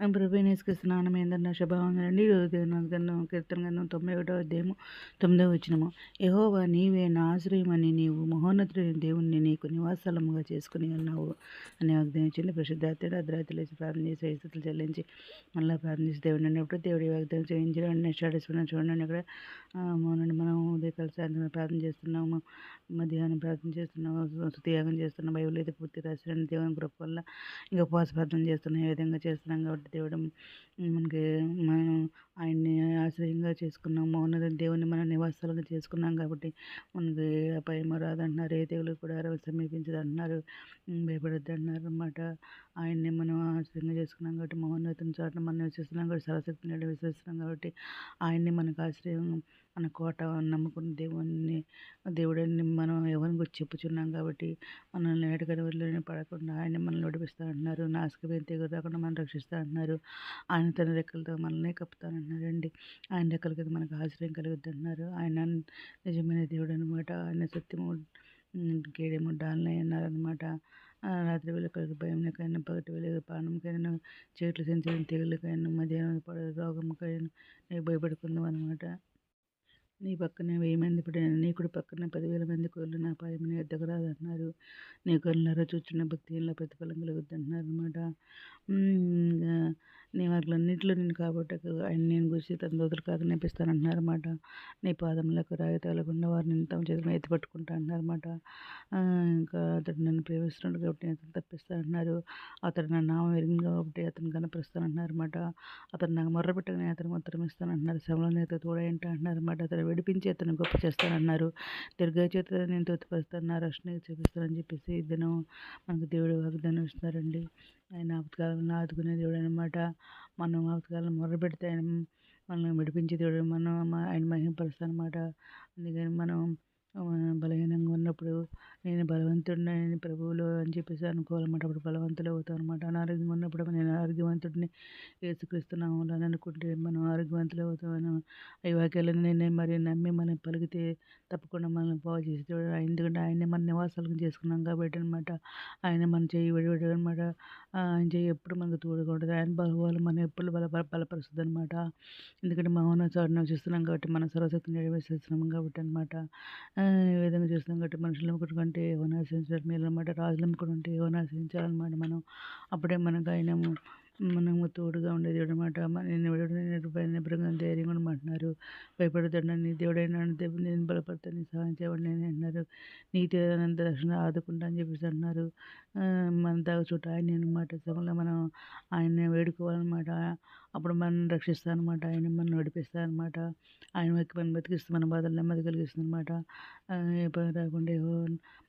ప్రభు స్నానం ఏందన్న శుభవందనండి దేవుని కీర్తన గ్రంథం తొంభై ఒకటో అధ్యాయము తొమ్మిదవ వచ్చినము యహోవా నీవే నా ఆశ్రయమని నీవు మహోన్నతుడైన దేవుణ్ణి నీకు నివాసలముగా చేసుకుని ఉన్నావు అని వాగ్దానం ఇచ్చింది. ప్రసిద్ధార్థుడు అర్ధరాత్రి లేచి ప్రార్థన చేసి వయసులు చెల్లించి మళ్ళీ ప్రార్థించి దేవుడు అన్నప్పుడు దేవుడి వాగ్దానం చేయించడం అన్నీ చూడండి ఇక్కడ మౌనండి మనం ఉదయకాల సాయంత్రం ప్రార్థన చేస్తున్నాము. మధ్యాహ్నం ప్రార్థన చేస్తున్నాము. స్థుతియాగం చేస్తున్నాం బైబిల్ అయితే పూర్తి రాసిన దేవుని కృప వల్ల ఇంకా ఉపవాస ప్రార్థన చేస్తున్నాం ఏ విధంగా చేస్తున్నాం కాబట్టి దేవుడు మనకి మనం ఆయన్ని ఆశ్రయంగా చేసుకున్నాం మౌనత దేవుని మన నివాసాలుగా చేసుకున్నాం కాబట్టి మనకి అపాయం రాదంటున్నారు ఏ తెగులు కూడా సమీపించదు అంటున్నారు భయపడద్దు అంటున్నారు అన్నమాట. ఆయన్ని మనం ఆశ్రయంగా చేసుకున్నాం కాబట్టి మహోన్నతం చాటున మనం విశ్వసిస్తున్నాం కాబట్టి సరశక్తిని విశ్వసిస్తున్నాం కాబట్టి ఆయన్ని మనకు ఆశ్రయం మన కోట నమ్ముకున్న దేవుణ్ణి దేవుడిని మనం ఎవరిని గురించి చెప్పుచున్నాం కాబట్టి మనల్ని ఏటగడవల్లోనే పడకుండా ఆయన మనల్ని నడిపిస్తూ అంటున్నారు. నాశకమైన తెగులు రాకుండా మనం రక్షిస్తూ అంటున్నారు. ఆయన తన రెక్కలతో మనల్ని కప్పుతానంటున్నారండి ఆయన రెక్కల కింద మనకు ఆశ్రయం కలుగుద్ది అంటున్నారు. ఆయన నిజమైన దేవుడు అనమాట ఆయన సత్యము కేడేమో డాల్నే అన్నారనమాట రాత్రి వెలుకలకు భయంకైనా పగటి వెలుగు ప్రాణంకైనా చేతులు సెంచరిన తెగులకైనా మధ్యాహ్నం పడే రోగంకైనా భయపడుకుందాం అనమాట నీ పక్కనే వెయ్యి మంది పడిన నీ కూడా పక్కన పదివేల మంది కోళ్ళు నా పాయమని ఎద్దకు రాదన్నారు నీ కొన్నారో చూచున్న భక్తి ఇలా ప్రతిఫలం కలుగుద్ది అంటున్నారు అనమాట నీ వాటిలన్నింటిలో నేను కాబట్టకు ఆయన నేను గురించి తన దోతులు కాక నేపిస్తానంటున్నారు అనమాట నీ పాదములకు రాయి తగలకుండా వారిని తమ చేతులు ఎత్తి పట్టుకుంటా అన్నారన్నమాట ఇంకా అతడు నన్ను ప్రేమిస్తున్నాడు కాబట్టి అతను తప్పిస్తానంటున్నారు. అతడు నా నామం ఎరిగింది కాబట్టి అతను కనపరుస్తానంటున్నారన్నమాట. అతను నాకు మొర్ర పెట్టగానే అతను ఉత్తరం ఇస్తానంటున్నారు. శ్రమలో నేత తోడేంట అంటున్నారు అనమాట అతను విడిపించి అతను గొప్ప చేస్తానన్నారు దీర్ఘ చేత నేను తోతిపరుస్తాను రక్షణ చూపిస్తానని చెప్పేసి దినం మనకు దేవుడు వాగ్దానం ఇస్తున్నారండి. ఆయన ఆపత్కాలంలో ఆదుకునే దేవుడు అనమాట మనం ఆపత్కాలం మొరపెడితే ఆయన మనల్ని విడిపించి దేవుడు మనం ఆయన మహిమపరుస్తాడు అనమాట అందుకని మనం బలహీనంగా ఉన్నప్పుడు నేను బలవంతుడిని ప్రభువులో అని చెప్పేసి అనుకోవాలన్నమాట. అప్పుడు బలవంతులు అవుతాం అనమాట అనారోగ్యంగా ఉన్నప్పుడు నేను ఆరోగ్యవంతుడిని ఏసుక్రీస్తున్నాము అని అనుకుంటే మనం ఆరోగ్యవంతులు అవుతామని ఈ వాక్యాలను నేను మరి నమ్మి మనం పలికితే తప్పకుండా మనం బాగు చేసేవాడు. ఎందుకంటే ఆయనే మన నివాసాలకు చేసుకున్నాం కాబట్టి అనమాట ఆయన మన చేయి విడివిడి అనమాట ఆయన చేయి ఎప్పుడు మనకు తోడుగా ఉంటుంది ఆయన బలవాళ్ళు మనం ఎప్పుడు బల బలపరుస్తుంది అనమాట ఎందుకంటే మనం చోటు నివసిస్తున్నాం కాబట్టి మన సర్వశక్తిని నెరవేర్చేస్తున్నాం కాబట్టి అనమాట విధంగా చూస్తున్నాం కాబట్టి మనుషులు అంటే ఏమైనా ఆశ్రయించడం మేలు అనమాట రాజులు నమ్ముకుంటే ఏమైనా ఆశ్రయించాలన్నమాట మనం. అప్పుడే మనకు ఆయన మనము తోడుగా ఉండేది దేవుడు అనమాట నేను నేను భయంకరంగా ధైర్యంగా ఉండమంటున్నారు. భయపడతాడు నీ దేవుడైనా నేను బలపడతాను సహాయం చేయండి నేను అంటున్నారు. నీతి అనంత రక్షణ ఆదుకుంటా అని చెప్పేసి అంటున్నారు. మన దాకా చోట ఆయన అనమాట సమయంలో మనం ఆయన్ని వేడుకోవాలన్నమాట. అప్పుడు మనం రక్షిస్తానమాట ఆయన మనం నడిపిస్తారనమాట. ఆయన వైపు మనం బతికిస్తూ మన బాధలు నెమ్మది కలిగిస్తుంది అనమాట ఏ పని రాకుండా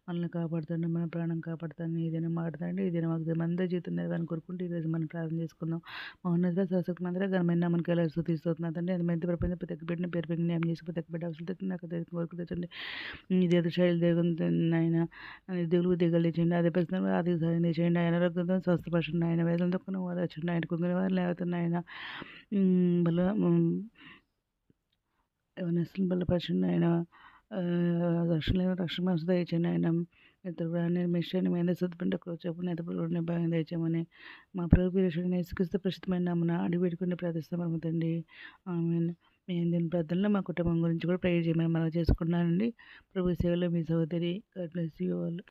మనల్ని కాపాడుతాడు మన ప్రాణం కాపాడుతాను ఏదైనా మాట్లాడండి ఏదైనా మాకు మంద జీవితం నెరవేరని కోరుకుంటే ఈరోజు మనం ప్రార్థన చేసుకుందాం. మౌన్నత సరస్వతి మందిర ఘనమైన మనకి ఎలా తీస్తున్నా తండ్రి అది మంచి ప్రపంచ ప్రతి బిడ్డని పేరు పెరిగి న్యాయం చేసి ప్రతి బిడ్డ అవసరం తెచ్చింది నాకు తెలిసిన వరకు తెచ్చండి. ఇదేదో శైలి దేవుడు ఆయన దిగులు దిగలు తెచ్చండి. అదే ప్రశ్న అది సహాయం చేయండి ఆయన ఆరోగ్యంతో స్వస్థపరచండి. ఆయన వేదంతో కొన్ని వారు వచ్చండి. ఆయన కుంగిన వారు లేవుతున్న ఆయన బల యవనస్తులను బలపరచండి ఆయన రక్షణ రక్షణ దయచండి ఆయన ఇతరుడు మిషన్ మీద సత్తుపిండి ఒకరు చెప్పు భాగం దయచేయమని మా ప్రభు వీరేశ్వరుని నేసుక్రీస్తు ప్రస్తుతమైన మన అడిగి పెట్టుకుని ప్రార్థిస్తాం తండ్రి ఆమె మీ దీని ప్రార్థనలో మా కుటుంబం గురించి కూడా ప్రేయర్ చేయమని మనం చేసుకున్నానండి ప్రభు సేవలో మీ సహోదరి గాడ్ బ్లెస్ యూ వాళ్ళు